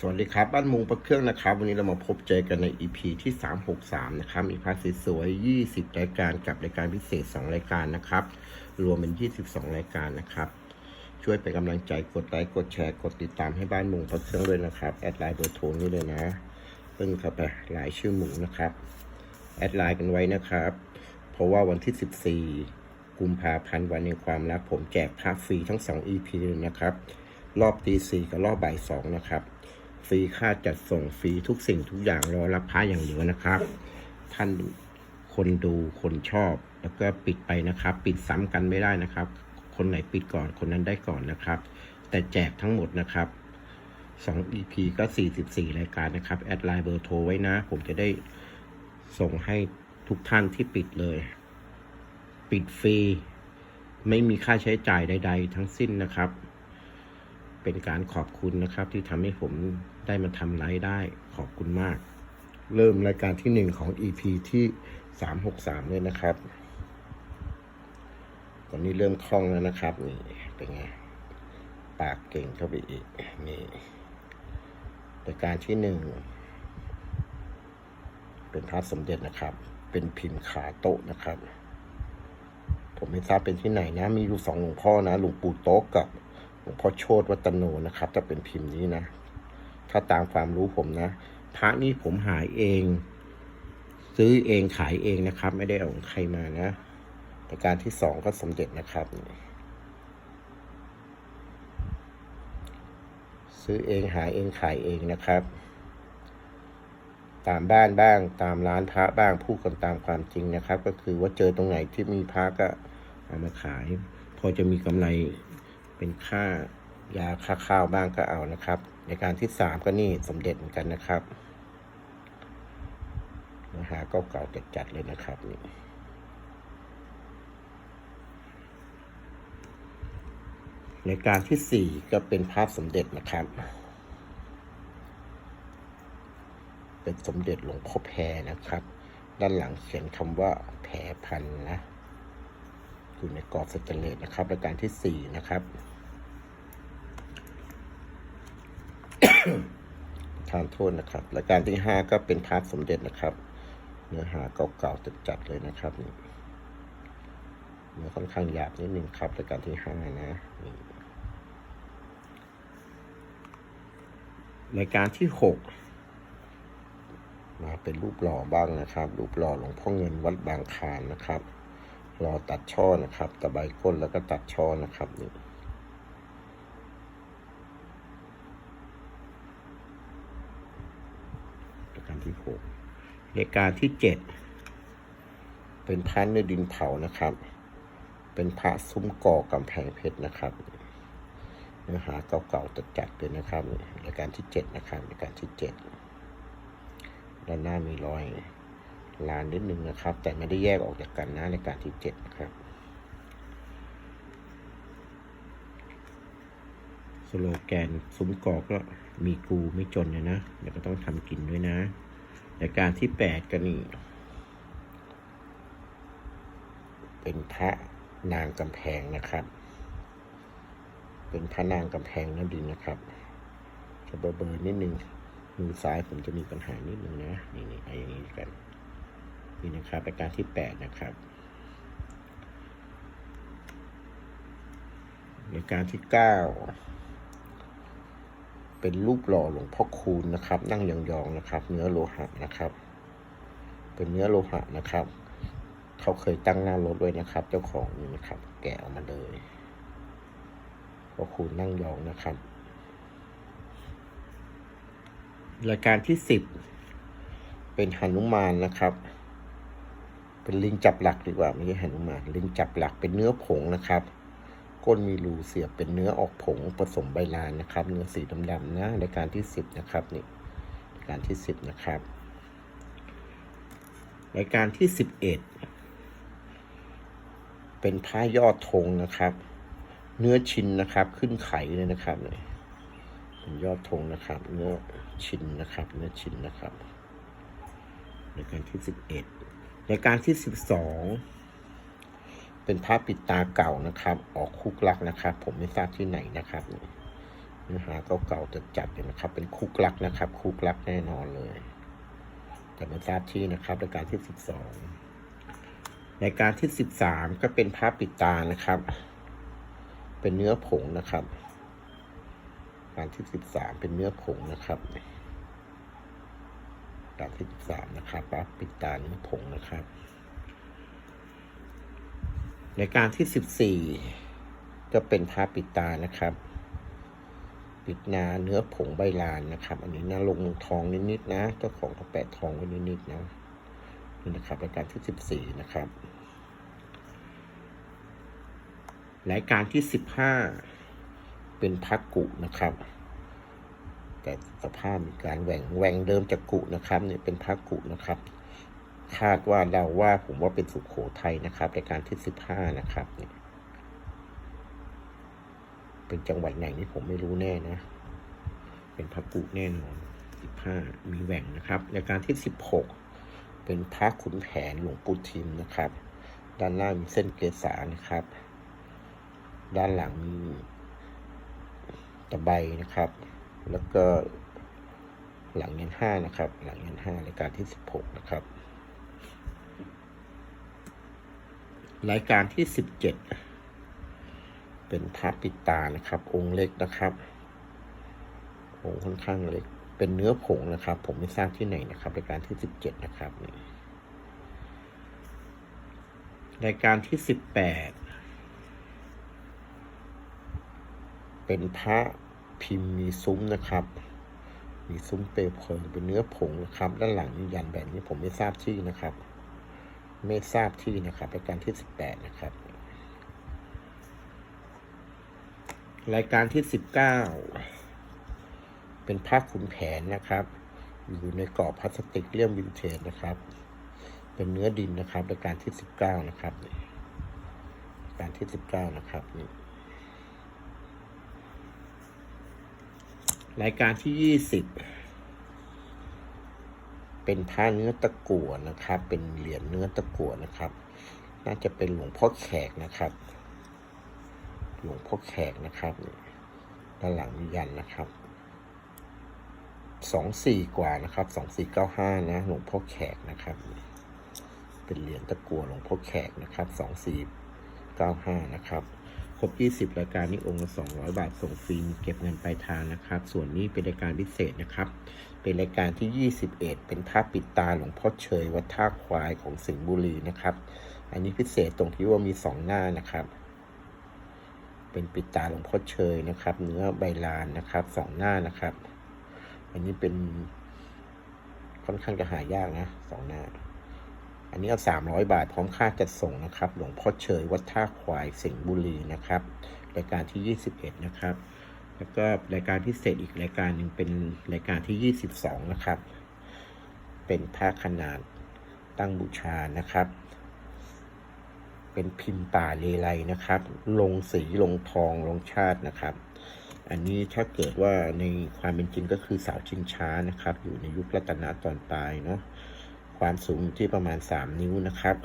สวัสดีครับ บ้านมุงประเครื่องนะครับ วันนี้เรามาพบเจอกันใน EP ที่ 363 นะครับ มีพาร์ทสวยๆ20 รายการกับรายการพิเศษ 2 รายการนะครับ รวมเป็น 22 รายการนะครับ ช่วยเป็นกำลังใจกดไลค์กดแชร์กดติดตามให้บ้านมุงประเครื่องด้วยนะครับ แอดไลน์เบอร์โทรนี้เลยนะซึ่งเข้าไปหลายชื่อหมูนะครับ แอดไลน์กันไว้นะครับ เพราะว่าวันที่ 14 กุมภาพันธ์วันในความรักผมแจกพาร์ทฟรีทั้ง 2 EP เลยนะครับ รอบตีสี่กับรอบบ่ายสองนะครับ ฟรีค่าจัดส่งฟรีทุกสิ่งทุกอย่างรอรับพระอย่างเดียวนะครับ ท่านคนดูคนชอบ แล้วก็ปิดไปนะครับ ปิดซ้ำกันไม่ได้นะครับ คนไหนปิดก่อนคนนั้นได้ก่อนนะครับ แต่แจกทั้งหมดนะครับ2 EP ก็ 44 รายการนะครับ แอดไลน์เบอร์โทรไว้นะ ผมจะได้ส่งให้ทุกท่านที่ปิดเลย ปิดฟรี ไม่มีค่าใช้จ่ายใด ๆ ทั้งสิ้นนะครับ เป็นการขอบคุณนะครับ ที่ทำให้ผมได้มาทำไลฟ์ได้ขอบคุณมาก เริ่มรายการที่หนึ่งของ EP ที่363เลยนะครับ ตอนนี้เริ่มคล่องแล้วนะครับนี่เป็นไงปากเก่งเข้าไปอีกนี่รายการที่หนึ่งเป็นพระสมเด็จนะครับ เป็นพิมพ์ขาโต๊ะนะครับ ผมไม่ทราบเป็นที่ไหนนะ มีอยู่สองหลวงพ่อนะหลวงปู่โต๊ะกับ วงพ่อโชตวัตโนนะครับจะเป็นพิมพ์นี้นะ ถ้าตามความรู้ผมนะ พระนี่ผมหายเอง ซื้อเองขายเองนะครับ ไม่ได้เอาของใครมานะแต่การที่สองก็สมเด็จนะครับ ซื้อเองหาเองขายเองนะครับ ตามบ้านบ้างตามร้านพระบ้างพูดกันตามความจริงนะครับ ก็คือว่าเจอตรงไหนที่มีพระก็เอามาขาย พอจะมีกำไร เป็นค่ายาค่าข้าวบ้างก็เอานะครับ ในการที่สามก็นี่สมเด็จเหมือนกันนะครับนะฮะเก่าๆจัดๆเลยนะครับนี่ในการที่สี่ก็เป็นภาพสมเด็จนะครับ เป็นสมเด็จหลวงพ่อแพรนะครับ ด้านหลังเขียนคำว่าแพรพันนะ อยู่ในกรอบสแตนเลสนะครับรายการที่สี่นะครับทานโทษนะครับรายการที่ห้าก็เป็นพาร์ทสมเด็จนะครับ เนื้อหาเก่าๆจัดๆเลยนะครับนี่เนื้อค่อนข้างหยาบนิดนึงครับรายการที่ห้านะนี่รายการที่หกมาเป็นรูปหล่อบ้างนะครับ รูปหล่อหลวงพ่อเงินวัดบางคานนะครับ หล่อตัดช่อนะครับตะไบก้นแล้วก็ตัดช่อนะครับนี่รายการที่หกรายการที่เจ็ดเป็นพระเนื้อดินเผานะครับ เป็นพระซุ้มก่อกำแพงเพชรนะครับเนื้อหาเก่าๆจัดๆเลยนะครับรายการที่เจ็ดนะครับรายการที่เจ็ดด้านหน้ามีรอย ลานนิดนึงนะครับ แต่ไม่ได้แยกออกจากกันนะรายการที่เจ็ดนะครับสโลแกนซุ้มกอก็มีกูไม่จนนะนะเดี๋ยวก็ต้องทำกินด้วยนะรายการที่แปดก็นี่เป็นพระนางกำแพงนะครับ เป็นพระนางกำแพงนั่นดินนะครับจะเบอร์เบอร์นิดนึงมือซ้ายผมจะมีปัญหานิดนึงนะ นี่นี่เอาอย่างนี้กัน นี่นะครับรายการที่แปดนะครับรายการที่เก้าเป็นรูปหล่อหลวงพ่อคูณนะครับ นั่งยองๆนะครับ เนื้อโลหะนะครับ เป็นเนื้อโลหะนะครับ เขาเคยตั้งหน้ารถไว้นะครับ เจ้าของนี่นะครับ แกะออกมาเลยพ่อคูณนั่งยองนะครับรายการที่สิบเป็นหนุมานนะครับ เป็นลิงจับหลักดีกว่าไม่ใช่หนุมานลิงจับหลักเป็นเนื้อผงนะครับ ก้นมีรูเสียบเป็นเนื้อออกผงผสมใบลานนะครับ เนื้อสีดำๆนะรายการที่สิบนะครับนี่รายการที่สิบนะครับรายการที่สิบเอ็ดเป็นผ้ายอดธงนะครับ เนื้อชิ้นนะครับ ขึ้นไข่เลยนะครับเลยเป็นยอดธงนะครับ เนื้อชิ้นนะครับ เนื้อชิ้นนะครับรายการที่สิบเอ็ด รายการที่สิบสองเป็นผ้าปิดตาเก่านะครับ ออกคุกลักนะครับ ผมไม่ทราบที่ไหนนะครับเนื้อหาเก่าๆจะจัดอยู่นะครับ เป็นคุกลักนะครับ คุกลักแน่นอนเลย แต่ไม่ทราบที่นะครับรายการที่สิบสองรายการที่สิบสามก็เป็นภาพปิดตานะครับ เป็นเนื้อผงนะครับ การที่สิบสามเป็นเนื้อผงนะครับ กาที่สิบสามนะครับภาพปิดตาเนื้อผงนะครับรายการที่สิบสี่ก็เป็นภาปิดตานะครับ ปิดนาเนื้อผงใบลานนะครับ อันนี้นะลงทองนิดๆนะเจ้าของเขาแปะทองไว้นิดๆนะนี่นะครับรายการที่สิบสี่นะครับรายการที่สิบห้าเป็นพักกุนะครับ แต่สภาพมีการแหว่งแหว่งเดิมจากกุนะครับเนี่ยเป็นพักกุนะครับคาดว่าเราว่าผมว่าเป็นสุขโขทัยนะครับรายการที่สิบห้านะครับเนี่ยเป็นจังหวัดไหนนี่ผมไม่รู้แน่นะ เป็นพระกุแน่นอนสิบห้ามีแหว่งนะครับรายการที่สิบหกเป็นพระขุนแผนหลวงปู่ทิมนะครับ ด้านล่างมีเส้นเกษานะครับ ด้านหลังมีตะไบนะครับ แล้วก็หลังยันห้านะครับ หลังยันห้ารายการที่สิบหกนะครับ รายการที่สิบเจ็ดเป็นพระปิดตานะครับ องค์เล็กนะครับองค์ค่อนข้างเล็ก เป็นเนื้อผงนะครับ ผมไม่ทราบที่ไหนนะครับ รายการที่สิบเจ็ดนะครับรายการที่สิบแปดเป็นพระ พิมพ์มีซุ้มนะครับ มีซุ้มเปลวเพลิงเป็นเนื้อผงนะครับ ด้านหลังมียันแบบนี้ผมไม่ทราบที่นะครับ ไม่ทราบที่นะครับรายการที่สิบแปดนะครับ รายการที่สิบเก้าเป็นผ้าขุนแผนนะครับ อยู่ในกรอบพลาสติกเลี่ยมวินเทจนะครับ เป็นเนื้อดินนะครับรายการที่สิบเก้านะครับรายการที่สิบเก้านะครับนี่ รายการที่ยี่สิบเป็นผ้าเนื้อตะกั่วนะครับ เป็นเหรียญเนื้อตะกั่วนะครับ น่าจะเป็นหลวงพ่อแขกนะครับ หลวงพ่อแขกนะครับด้านหลังมียันนะครับสองสี่กว่านะครับสองสี่เก้าห้านะ หลวงพ่อแขกนะครับ เป็นเหรียญตะกั่วหลวงพ่อแขกนะครับสองสี่เก้าห้านะครับ ครบยี่สิบรายการนี้องค์ละสองร้อยบาทส่งฟรีเก็บเงินปลายทางนะครับ ส่วนนี้เป็นรายการพิเศษนะครับ เป็นรายการที่ยี่สิบเอ็ดเป็นภาปิดตาหลวงพ่อเชยวัดท่าควายของสิงห์บุรีนะครับ อันนี้พิเศษตรงที่ว่ามีสองหน้านะครับ เป็นปิดตาหลวงพ่อเชยนะครับ เนื้อใบลานนะครับสองหน้านะครับ อันนี้เป็นค่อนข้างจะหายากนะสองหน้า อันนี้เอาสามร้อยบาทพร้อมค่าจัดส่งนะครับ หลวงพ่อเชยวัดท่าควายสิงห์บุรีนะครับ รายการที่ยี่สิบเอ็ดนะครับ แล้วก็รายการพิเศษอีกรายการหนึ่งเป็นรายการที่ยี่สิบสองนะครับ เป็นผ้าขนาดตั้งบูชานะครับ เป็นพิมพ์ป่าเลไลนะครับ ลงสีลงทองลงชาตินะครับ อันนี้ถ้าเกิดว่าในความเป็นจริงก็คือสาวชิงช้านะครับ อยู่ในยุครัตนตอนปลายเนาะ ความสูงที่ประมาณสามนิ้วนะครับ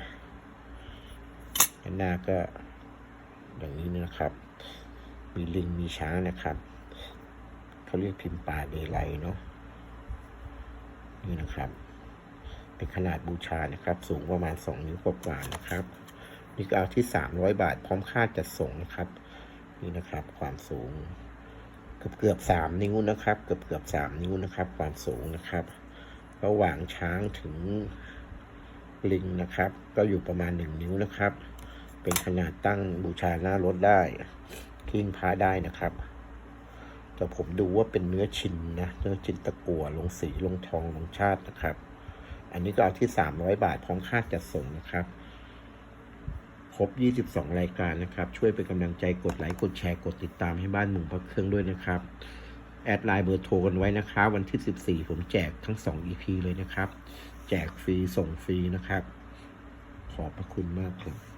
ด้านหน้าก็อย่างนี้นะครับ มีลิงมีช้างนะครับ เขาเรียกพิมพ์ป่าเลไลเนาะนี่นะครับ เป็นขนาดบูชานะครับ สูงประมาณสองนิ้วกว่าๆนะครับ นี่ก็เอาที่สามร้อยบาท พร้อมค่าจัดส่งนะครับ นี่นะครับความสูง เกือบเกือบสามนิ้วนะครับ เกือบเกือบสามนิ้วนะครับ ความสูงนะครับ ระหว่างช้างถึงลิงนะครับ ก็อยู่ประมาณหนึ่งนิ้วนะครับ เป็นขนาดตั้งบูชาหน้ารถได้ทิ้งพาได้นะครับ แต่ผมดูว่าเป็นเนื้อชินนะ เนื้อชินตะกั่วลงสีลงทองลงชาตินะครับ อันนี้ก็เอาที่สามร้อยบาทพร้อมค่าจัดส่งนะครับครบ 22 รายการนะครับ ช่วยเป็นกำลังใจกดไลค์ กดแชร์ กดติดตามให้บ้านหมุงพระเครื่องด้วยนะครับ แอดไลน์เบอร์โทรกันไว้นะครับวันที่ 14 ผมแจกทั้ง 2 EP เลยนะครับ แจกฟรีส่งฟรีนะครับ ขอบพระคุณมากครับ